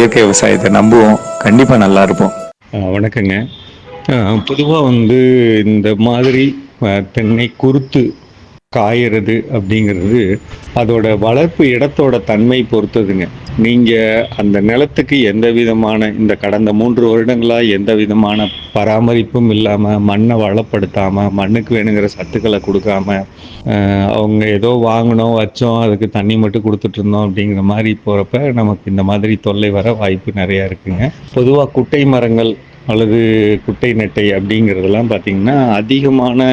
இயற்கை விவசாயத்தை நம்புவோம். கண்டிப்பா நல்லா இருப்போம். வணக்கங்க. பொதுவாக வந்து இந்த மாதிரி தென்னை குருத்து காயறது அப்படிங்கிறது அதோட வளர்ப்பு இடத்தோட தன்மை பொறுத்ததுங்க. நீங்கள் அந்த நிலத்துக்கு எந்த விதமான இந்த கடந்த மூன்று வருடங்களாக எந்த விதமான பராமரிப்பும் இல்லாமல் மண்ணை வளப்படுத்தாமல் மண்ணுக்கு வேணுங்கிற சத்துக்களை கொடுக்காம அவங்க ஏதோ வாங்கினோம் வச்சோம் அதுக்கு தண்ணி மட்டும் கொடுத்துட்டு இருந்தோம் அப்படிங்கிற மாதிரி போகிறப்ப நமக்கு இந்த மாதிரி தொல்லை வர வாய்ப்பு நிறையா இருக்குங்க. பொதுவாக குட்டை மரங்கள் அல்லது குட்டை நெட்டை அப்படிங்கிறதெல்லாம் பார்த்திங்கன்னா அதிகமான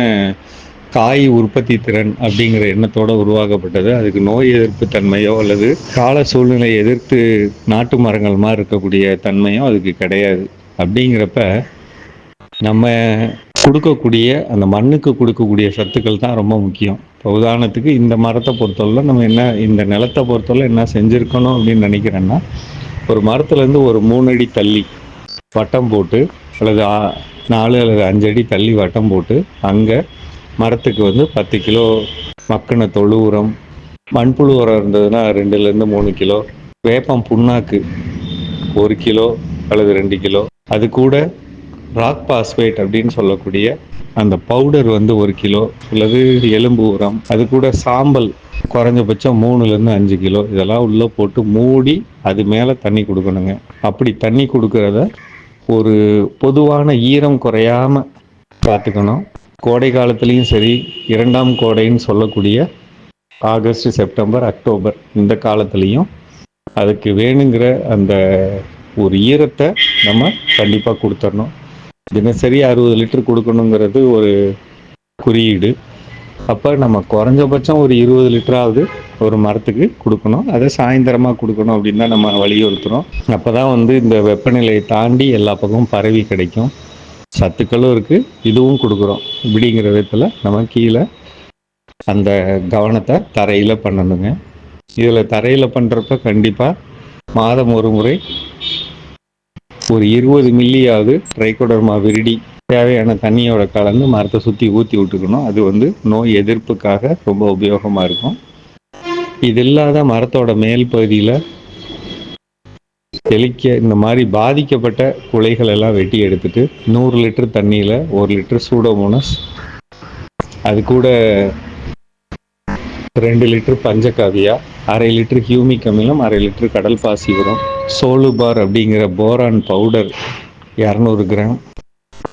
காய் உற்பத்தி திறன் அப்படிங்கிற எண்ணத்தோடு உருவாக்கப்பட்டது. அதுக்கு நோய் எதிர்ப்பு தன்மையோ அல்லது கால சூழ்நிலை எதிர்த்து நாட்டு மரங்கள் மாதிரி இருக்கக்கூடிய தன்மையோ அதுக்கு கிடையாது. அப்படிங்கிறப்ப நம்ம கொடுக்கக்கூடிய அந்த மண்ணுக்கு கொடுக்கக்கூடிய சத்துக்கள் தான் ரொம்ப முக்கியம். இப்போ உதாரணத்துக்கு இந்த மரத்தை பொறுத்தவரை நம்ம என்ன இந்த நிலத்தை பொறுத்தவரை என்ன செஞ்சுருக்கணும் அப்படின்னு நினைக்கிறேன்னா ஒரு மரத்துலேருந்து ஒரு மூணு அடி தள்ளி வட்டம் போட்டு அல்லது ஆ- நாலு அல்லது அஞ்சு அடி தள்ளி வட்டம் போட்டு அங்கே மரத்துக்கு வந்து பத்து கிலோ மக்கின தொழு உரம் மண்புழு உரம் இருந்ததுன்னா ரெண்டுலேருந்து மூணு கிலோ வேப்பம் புண்ணாக்கு ஒரு கிலோ அல்லது ரெண்டு கிலோ. அது கூட ராக் பாஸ்பேட் அப்படின்னு சொல்லக்கூடிய அந்த பவுடர் வந்து ஒரு கிலோ அல்லது எலும்பு உரம். அது கூட சாம்பல் குறைஞ்சபட்சம் மூணுலேருந்து அஞ்சு கிலோ. இதெல்லாம் உள்ளே போட்டு மூடி அது மேலே தண்ணி கொடுக்கணுங்க. அப்படி தண்ணி கொடுக்கறத ஒரு பொதுவான ஈரம் குறையாம பார்த்துக்கணும். கோடை காலத்துலேயும் சரி இரண்டாம் கோடைன்னு சொல்லக்கூடிய ஆகஸ்ட் செப்டம்பர் அக்டோபர் இந்த காலத்துலேயும் அதுக்கு வேணுங்கிற அந்த ஒரு ஈரத்தை நம்ம கண்டிப்பாக கொடுத்துடணும். தினசரி அறுபது லிட்டர் கொடுக்கணுங்கிறது ஒரு குறியீடு. அப்போ நம்ம குறைஞ்சபட்சம் ஒரு இருபது லிட்டராவது ஒரு மரத்துக்கு கொடுக்கணும். அதை சாயந்தரமாக கொடுக்கணும் அப்படின்னு தான் நம்ம வலியுறுத்துறோம். அப்போ தான் வந்து இந்த வெப்பநிலையை தாண்டி எல்லா பக்கமும் பரவி கிடைக்கும். சத்துக்களும் இருக்குது இதுவும் கொடுக்குறோம். இப்படிங்கிற விதத்தில் நம்ம கீழே அந்த கவனத்தை தரையில் பண்ணணுங்க. இதில் தரையில் பண்ணுறப்ப கண்டிப்பாக மாதம் ஒரு முறை ஒரு இருபது மில்லியாவது ட்ரைகோடர்மா விரிடி தேவையான தண்ணியோட கலந்து மரத்தை சுற்றி ஊற்றி விட்டுக்கணும். அது வந்து நோய் எதிர்ப்புக்காக ரொம்ப உபயோகமாக இருக்கும். இது இல்லாத மரத்தோட மேல் பகுதியில் தெளிக்க இந்த மாதிரி பாதிக்கப்பட்ட குலைகள் எல்லாம் வெட்டி எடுத்துட்டு நூறு லிட்டர் தண்ணியில் ஒரு லிட்டர் சூடோமோனஸ் அது கூட ரெண்டு லிட்டர் பஞ்சகாவியா அரை லிட்டர் ஹியூமிக் அமிலம் அரை லிட்டர் கடல் பாசி உரம் சோலுபார் அப்படிங்கிற போரான் பவுடர் இரநூறு கிராம்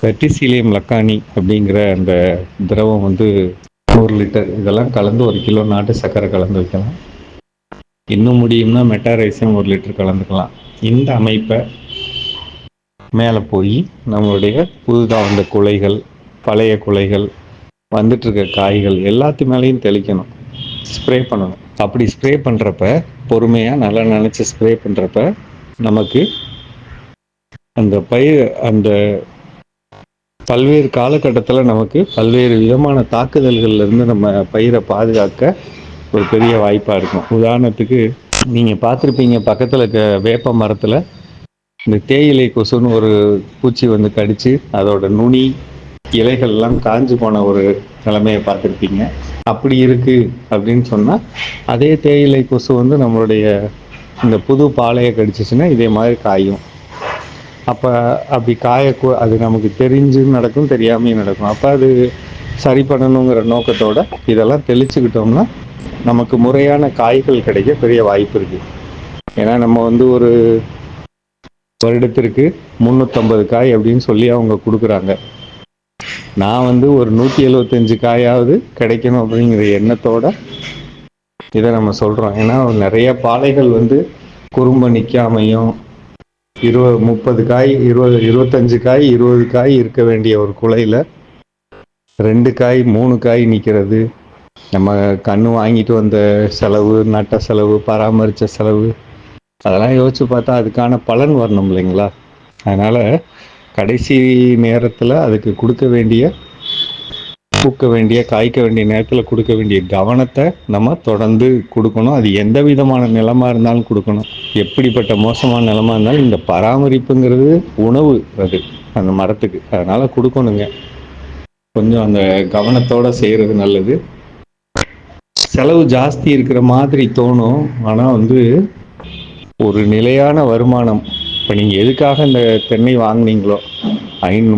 வெட்டிசீலியம் லக்கானி அப்படிங்கிற அந்த திரவம் வந்து ஒரு லிட்டர் இதெல்லாம் கலந்து ஒரு கிலோ நாட்டு சர்க்கரை கலந்து வைக்கலாம். இன்னும் முடியும்னா மெட்டாரைஸும் ஒரு லிட்டர் கலந்துக்கலாம். இந்த அமைப்பை மேலே போய் நம்மளுடைய புதுதாக வந்த குலைகள் பழைய குலைகள் வந்துட்டுருக்க காய்கள் எல்லாத்து மேலேயும் தெளிக்கணும். ஸ்ப்ரே பண்ணணும். அப்படி ஸ்ப்ரே பண்ணுறப்ப பொறுமையாக நல்லா நினச்சி ஸ்ப்ரே பண்ணுறப்ப நமக்கு அந்த பயிர் அந்த பல்வேறு காலகட்டத்தில் நமக்கு பல்வேறு விதமான தாக்குதல்கள்லேருந்து நம்ம பயிரை பாதுகாக்க ஒரு பெரிய வாய்ப்பாக இருக்கும். உதாரணத்துக்கு நீங்கள் பார்த்துருப்பீங்க பக்கத்தில் இருக்க வேப்ப மரத்தில் இந்த தேயிலை கொசுன்னு ஒரு பூச்சி வந்து கடிச்சு அதோட நுனி இலைகள்லாம் காஞ்சு போன ஒரு நிலைமையை பார்த்துருப்பீங்க. அப்படி இருக்கு அப்படின்னு சொன்னால் அதே தேயிலை கொசு வந்து நம்மளுடைய இந்த புது பாலையை கடிச்சிச்சுன்னா இதே மாதிரி காயும். அப்போ அப்படி காய கு- அது நமக்கு தெரிஞ்சும் நடக்கும் தெரியாமையும் நடக்கும். அப்போ அது சரி பண்ணணுங்கிற நோக்கத்தோட இதெல்லாம் தெளிச்சுக்கிட்டோம்னா நமக்கு முறையான காய்கள் கிடைக்க பெரிய வாய்ப்பு இருக்கு. ஏன்னா நம்ம வந்து ஒரு வருடத்திற்கு முந்நூற்றம்பது காய் அப்படின்னு சொல்லி அவங்க கொடுக்குறாங்க. நான் வந்து ஒரு நூற்றி எழுபத்தஞ்சு காயாவது கிடைக்கணும் அப்படிங்கிற எண்ணத்தோட இதை நம்ம சொல்கிறோம் ஏன்னா நிறைய பாலைகள் வந்து குறும்ப நிற்காமையும் இருபது முப்பது காய் இருபது இருபத்தஞ்சு காய் இருபது காய் இருக்க வேண்டிய ஒரு குலையில் ரெண்டு காய் மூணு காய் நிற்கிறது நம்ம கண்ணு வாங்கிட்டு வந்த செலவு நட்ட செலவு பராமரித்த செலவு அதெல்லாம் யோசிச்சு பார்த்தா அதுக்கான பலன் வரணும் இல்லைங்களா? அதனால் கடைசி நேரத்தில் அதுக்கு கொடுக்க வேண்டிய பூக்க வேண்டிய காய்க்க வேண்டிய நேரத்தில் கொடுக்க வேண்டிய கவனத்தை நம்ம தொடர்ந்து கொடுக்கணும். அது எந்த விதமான நிலமா இருந்தாலும் கொடுக்கணும். எப்படிப்பட்ட மோசமான நிலமா இருந்தாலும் இந்த பராமரிப்புங்கிறது உணவு அது அந்த மரத்துக்கு. அதனால் கொடுக்கணுங்க. கொஞ்சம் அந்த கவனத்தோட செய்கிறது நல்லது. செலவு ஜாஸ்தி இருக்கிற மாதிரி தோணும். ஆனால் வந்து ஒரு நிலையான வருமானம். இப்போ நீங்கள் எதுக்காக இந்த தென்னை வாங்குனீங்களோ? ஐநூ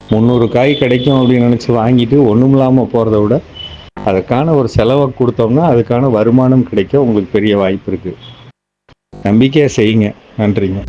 முந்நூறு காய் கிடைக்கும் அப்படின்னு நினச்சி வாங்கிட்டு ஒன்றும் இல்லாமல் போகிறத விட அதுக்கான ஒரு செலவை கொடுத்தோம்னா அதுக்கான வருமானம் கிடைக்க உங்களுக்கு பெரிய வாய்ப்பு இருக்குது நம்பிக்கையாக செய்யுங்க. நன்றிங்க.